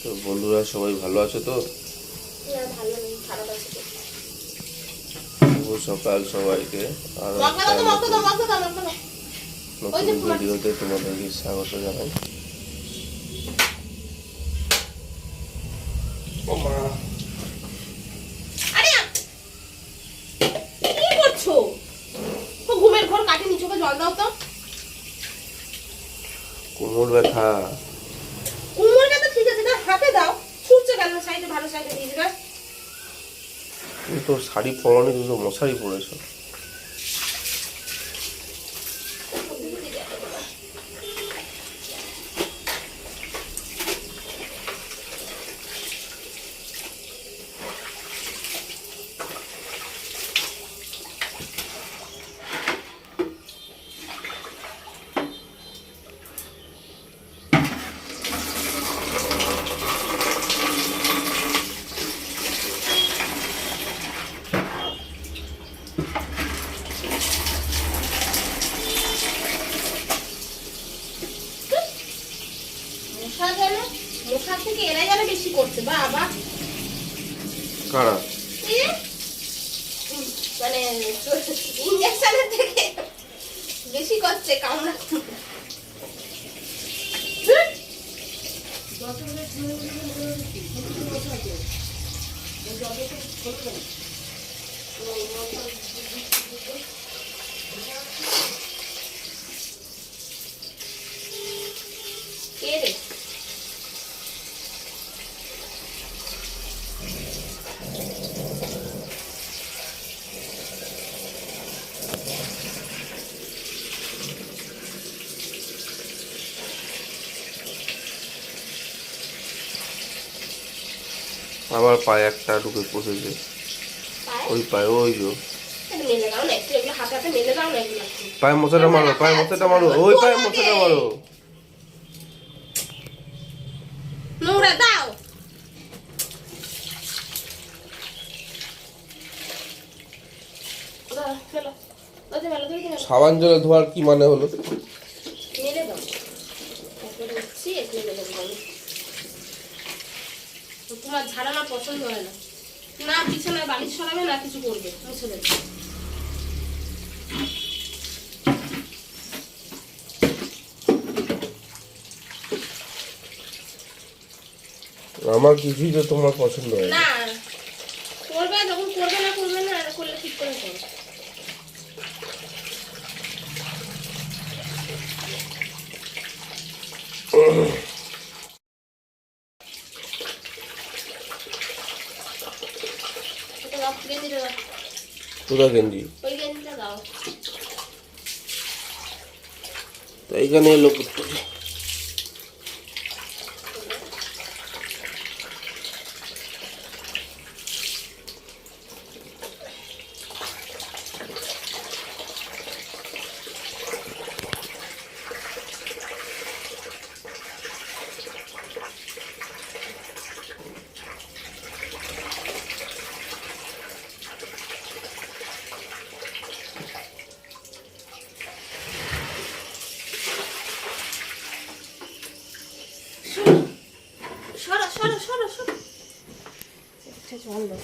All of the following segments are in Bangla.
তো বন্ধুরা সবাই ভালো আছে তো। শুভ সকাল সবাইকে। আর নতুন ভিডিওতে তোমাদেরকে স্বাগত জানাই ও মা আরে কি করছ তো ঘুমের ঘর কাটেনি চোখে জল দাও তো কোমর ব্যথা কুমড়টা তো ঠিক আছে না হাতে দাও ছুটছে কেন সাইডে ভালো শাড়ি দিয়ে দিবে। তোর শাড়ি পরনি দুটো মশারি পরেছো মশা যেন মশা থেকে এরা যেন বেশি করছে বাবা। কারা? মানে ইঞ্জেকশনের থেকে বেশি করছে কামড়া। কে রে? আমার পায়ে একটা ঢুকে পায়ে? ওই পায়ে ওই যে। পায়ে মশাটা মারো পায়ে মশাটা মারো ওই পায়ে মশাটা মারো। নোংরা দাও। সাবান জলে ধোয়ার কি মানে হলো মেলে দাও একটু দিচ্ছি একটু মেলে দেবো আমি। তোমার ঝাড়া আমার পছন্দ হয় না না বিছানায় বালিশ সরাবে না কিছু করবে মুছে দেবে আমার কিছুই তো তোমার পছন্দ হয়? না করবে যখন করবে না করবে না করলে ঠিক করে করবে এটা দাও, গেঞ্জিটা দাও। তোরা গেঞ্জি ওই গেঞ্জিটা দাও। তো এইখানে এলো করতে একটা জল দাও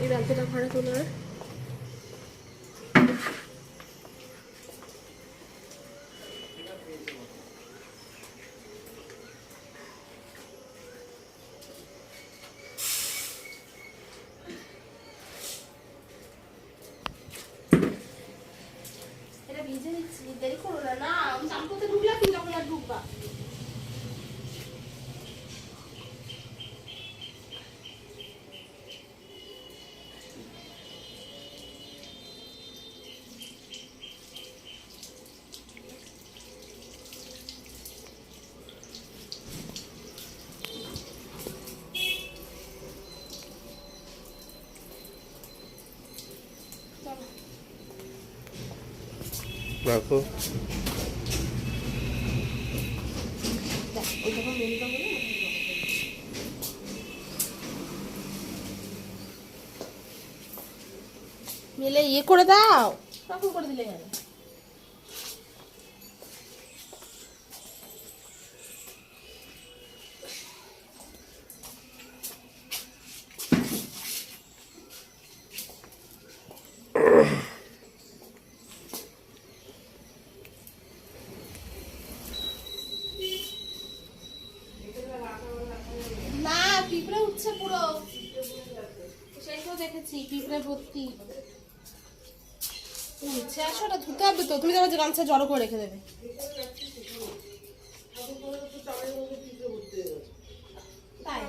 এই বালতিটা ঘরে তুলে আয়। এটা ভিজে দিচ্ছি দেরি করো না না আমি চান করতে ঢুকলাম তুমি তখন আর ঢুকবা চলো রাখো। মেলে ইয়ে করে দাও। তখন করে দিলে কেন না পিঁপড়ে উঠছে পুরো সেই তো দেখেছি পিঁপড়ে ভর্তি উঠছে ধুতে হবে তো তুমি তোমার গামছা জড়ো করে রেখে দেবে। তাই।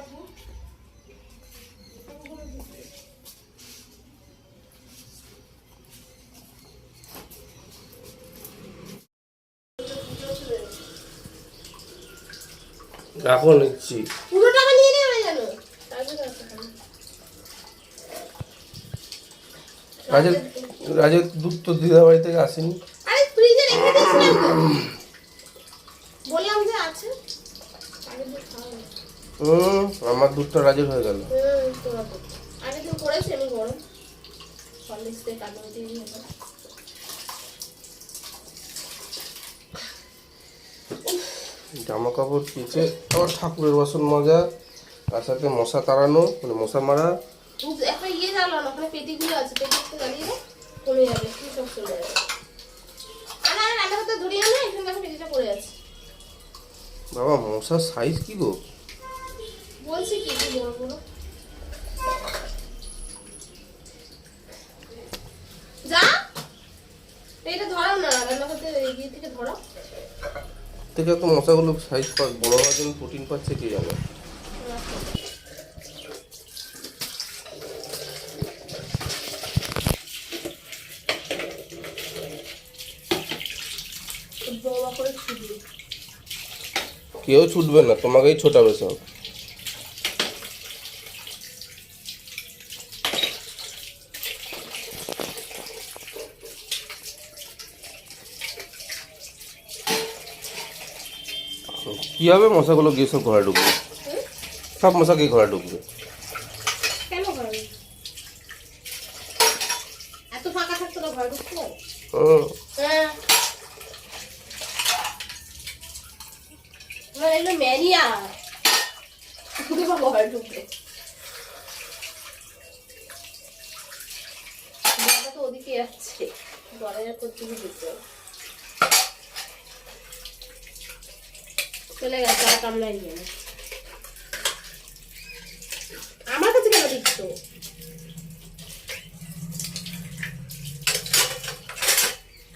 রাখো নিচ্ছি। পুরো টাকা নিয়ে নেবে জানো? রাজের দুধ তো দিদা বাড়ি থেকে আসেনি। আরে ফ্রিজে রেখে দিয়েছিলাম তো। বললাম যে আছে। আগে হুম আমার দুধটা রাজের হয়ে গেল। হুম, দিন করেছি আমি গরম হরলিক্স দিয়ে কালো দিয়ে নিয়ে জামা কাপড় কেচে আবার ঠাকুরের বাসন মাজা তার সাথে মশা তাড়ানো মানে মশা মারা। একটা ইয়ে জ্বালানো ওখানে পেটিগুলো আছে পেটিগুলো জ্বালিয়ে কমে যাবে কি সব চলে যাবে? আর আর রান্না করতে ধরিয়ে না এখানে দেখো পড়ে আছে। বাবা মশার সাইজ কি গো? বলছি কি কি বড় যা এটা ধরাও না রান্না করতে এগিয়ে থেকে ধরাও। থেকে তো মশাগুলো সাইজ পাক বড় হওয়ার জন্য প্রোটিন পাচ্ছে কে জানে বড় করে ছুটবে কেউ ছুটবে না তোমাকেই ছোটাবে সব। কি হবে মশাগুলো? গিয়ে সব ঘরে ঢুকবে। সব মশা গিয়ে ঘরে ঢুকবে? হুম হ্যাঁ আমার এগুলো ম্যানিয়া ঘরে ঢুকবে জায়গা তো ওদিকে যাচ্ছে ঘরে করতে ঢুকতে চলে গেছে নিয়ে না। আমার কাছে কেন দিচ্ছ?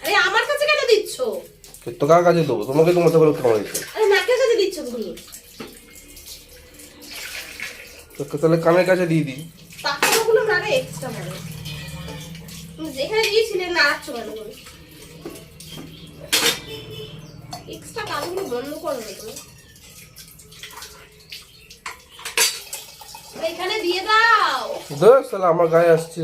আরে আমার কাছে কেন দিচ্ছ? তো কার কাছে দেবো তোমাকে তো মশাগুলো কামড়েছে আরে নাকের কাছে দিচ্ছ তুমি? তোকে তাহলে কানের কাছে দিয়ে দিই। পাখাগুলো নাকে এক্সট্রা তুমি যেখানে দিয়েছিলে নাড়াচ্ছ কেন করে এক্সট্রা কাজগুলো বন্ধ করো না তুমি। এখানে দিয়ে দাও। দোষ তাহলে আমার গায়ে আসছে।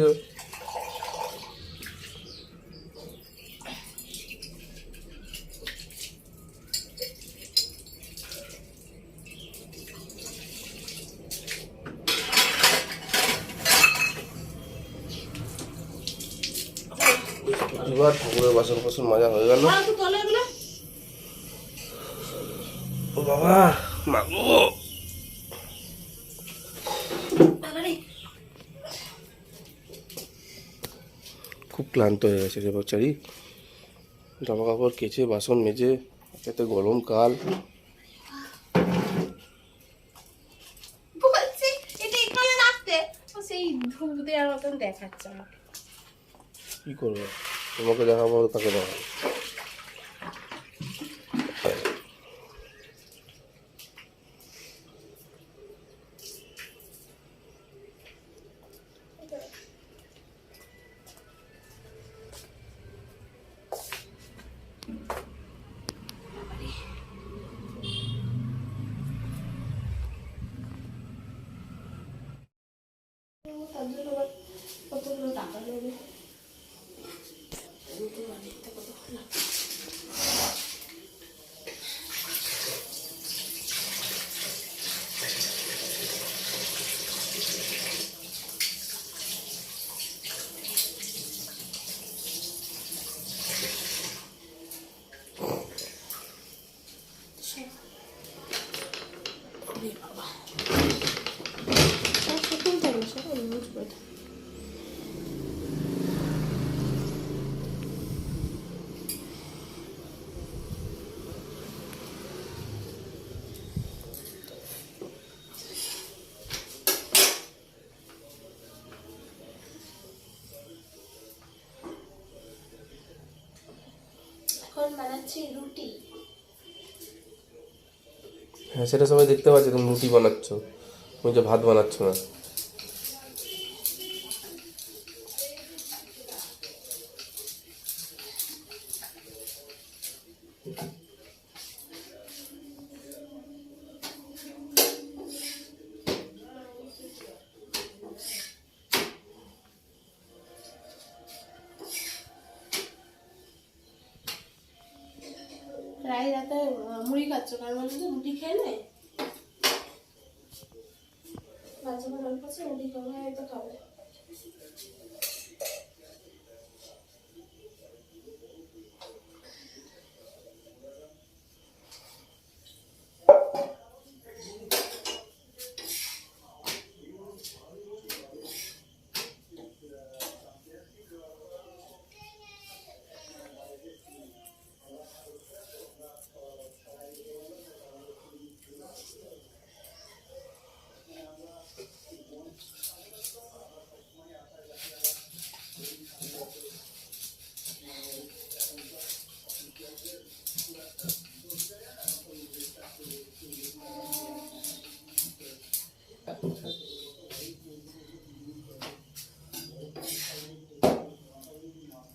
এবার ঠাকুরের বাসন ফাসন মাজা হয়ে গেল। বাবা মাগো তাড়াতাড়ি। খুব ক্লান্ত হয়ে গেছে রে বাচ্চারি। জামা কাপড় কেচে বাসন মেজে এতে গরমকাল মতন দেখাচ্ছে কি করব? তোমাকে দেখাবো তাকে দেখাবো। বানাচ্ছি রুটি। হ্যাঁ সেটা সবাই দেখতে পাচ্ছে, তুমি রুটি বানাচ্ছ। তুমি যে ভাত বানাচ্ছ না। রাই রাতে মুড়ি খাচ্ছ, কারণ বলছে যে রুটি খেয়ে নেয় বাচ্চা যখন অল্প আছে, রুটি খাবে হয়তো খাবে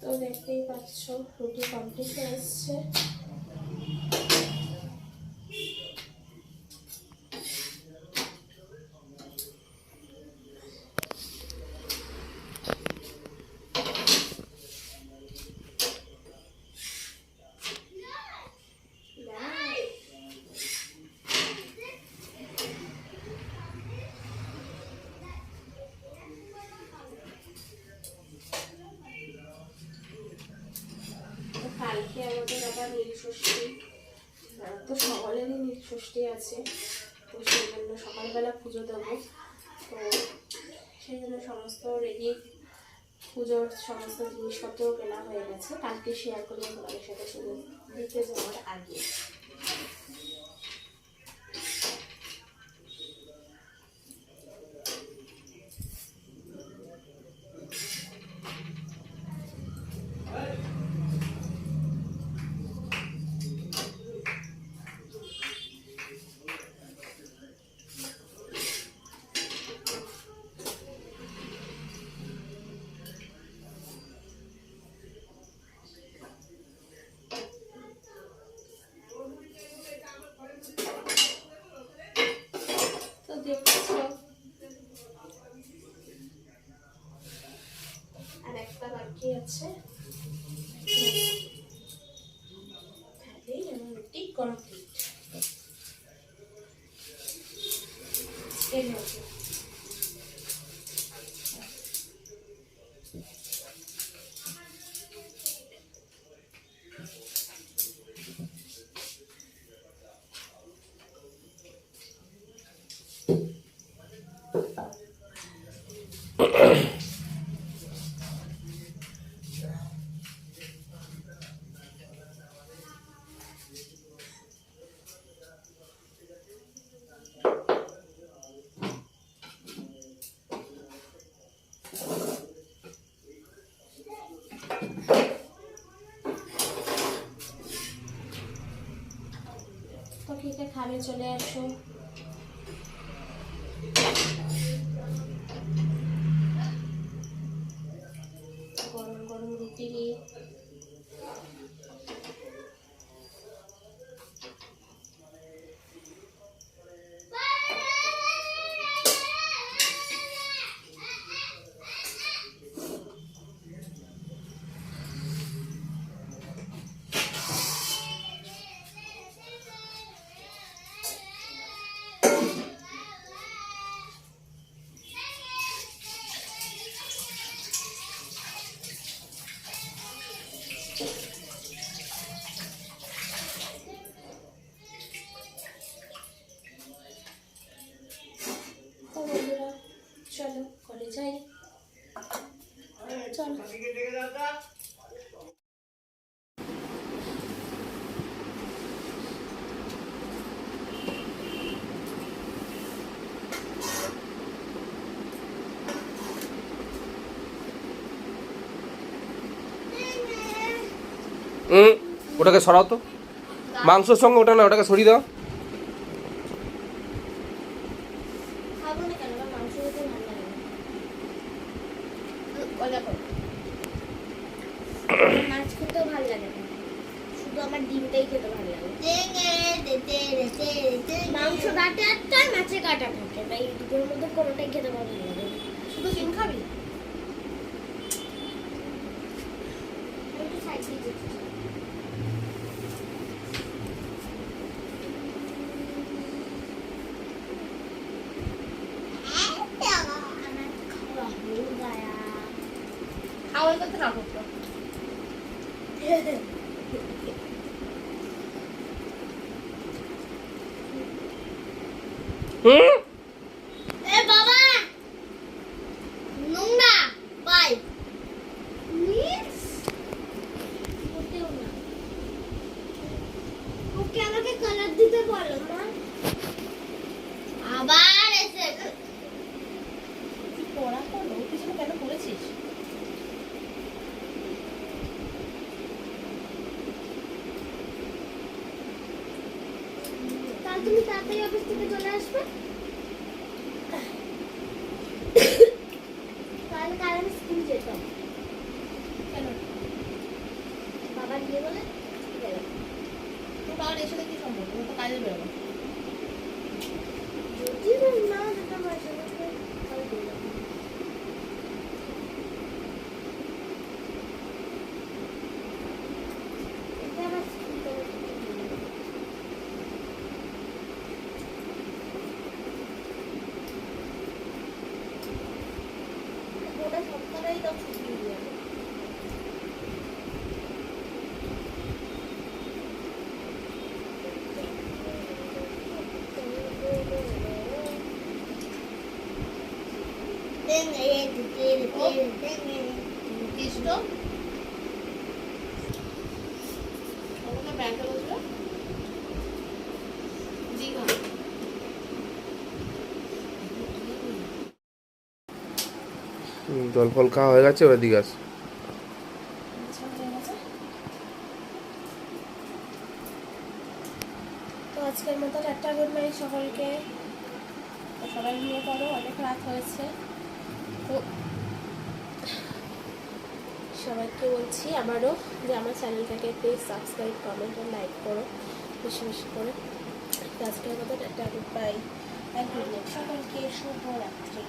তো দেখতেই পাচ্ছ রুটি কমপ্লিট হয়ে এসছে তো কালকে আমাদের আবার নীল ষষ্ঠী আহ, তো সকলেরই নীল ষষ্ঠী আছে তো সেই জন্য সকালবেলা তো সেই জন্য সমস্ত রেডি পুজোর সমস্ত জিনিসপত্র কেনা হয়ে গেছে। কালকে শেয়ার করে তোমাদের সাথে শুধু দিতে যাওয়ার আগে খেতে খাবে চলে আসো ওটাকে সরাও তো। মাংসর সঙ্গে ওটা না ওটাকে সরিয়ে দাও খাব না কেন আমার মাংস খেতে ভালো লাগে না। ওই দেখো। আমার মাছ খেতেও ভালো লাগে না শুধু আমার ডিমটাই খেতে ভালো লাগে মাংস কাটে একটা মাছের কাটা থাকে তাই এই দুটোর মধ্যে কোনোটাই খেতে ভালো লাগে না। শুধু ডিম খাবি একটু side দিয়ে যেতে চাই। আমার খাওয়া হয়ে গয়া। খাওয়াই করতে না করতো হুম এ বাবা নোংরা বাই মিস ওতেও না ওকে আমাকে কালার দিতে বলো মা আবার এসে তুই পড়া করো পিছনে কেন পড়েছিস তাহলে তুমি তাড়াতাড়ি অফিস থেকে চলে আসবে তাহলে কাল আমি স্কুল যেতাম কেন বাবা গিয়ে বলে গেলাম তোর বাবার এর সাথে কি সম্পর্ক ও তো কাজে বেরোবো যদি না যেতাম আসলে তাহলে গেলাম এটা আমার স্কুল থেকে গেলাম গোটা সপ্তাহটাই তো ছুটি দিয়ে যাবে কৃষ্ণ ওখানে ব্যাংকে বসবে দীঘা হুম, জল ফল খাওয়া হয়ে গেছে, এবার দিকে আস। আজকের মতো একটা গুড নাইট সকলকে সবাই নিয়ে পড়ো, অনেক রাত হয়েছে। তো সবাইকে বলছি আবারও যে আমার চ্যানেলটাকে প্লিজ সাবস্ক্রাইব কমেন্ট আর লাইক করো, বেশি বেশি করে। আজকের মতো একটা গুড বাই গুড নাইট সকলকে শুভরাত্রি।